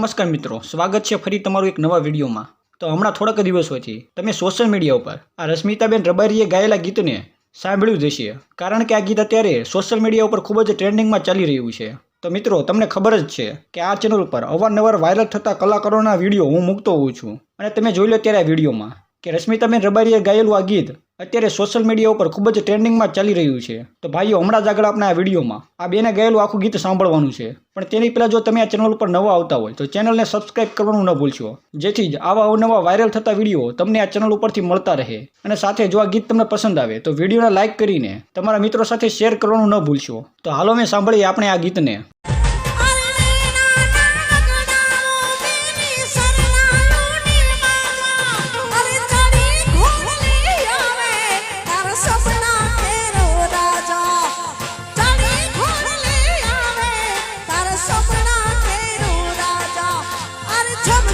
નમસ્કાર મિત્રો, સ્વાગત છે ફરી તમારું એક નવા વિડીયોમાં. તો હમણાં થોડાક દિવસોથી તમે સોશિયલ મીડિયા ઉપર આ રશ્મિતાબેન રબારીએ ગાયેલા ગીતને સાંભળ્યું જ હશે. કારણ કે આ ગીત અત્યારે સોશિયલ મીડિયા ઉપર ખૂબ જ ટ્રેન્ડિંગમાં ચાલી રહ્યું છે. તો મિત્રો, તમને ખબર જ છે કે આ ચેનલ ઉપર અવારનવાર વાયરલ થતા કલાકારોના વીડિયો હું મૂકતો હોઉં છું. અને તમે જોઈ લો ત્યારે આ વિડીયોમાં કે રશ્મિતાબેન રબારીએ ગાયેલું આ ગીત અત્યારે સોશિયલ મીડિયા ઉપર ખૂબ જ ટ્રેન્ડિંગમાં ચાલી રહ્યું છે. તો ભાઈઓ, હમણાં જ આગળ આપણે આ વિડીયોમાં, આ બેને ગયેલું આખું ગીત સાંભળવાનું છે. પણ તેની પહેલાં જો તમે આ ચેનલ ઉપર નવા આવતા હોય, તો ચેનલને સબસ્ક્રાઇબ કરવાનું ન ભૂલશો. જેથી જ આવા અવનવા વાયરલ થતા વીડિયો તમને આ ચેનલ ઉપરથી મળતા રહે. અને સાથે જો આ ગીત તમને પસંદ આવે, તો વિડીયોને લાઇક કરીને તમારા મિત્રો સાથે શેર કરવાનું ન ભૂલશો. તો હાલો મેં સાંભળીએ આપણે આ ગીતને. Tell me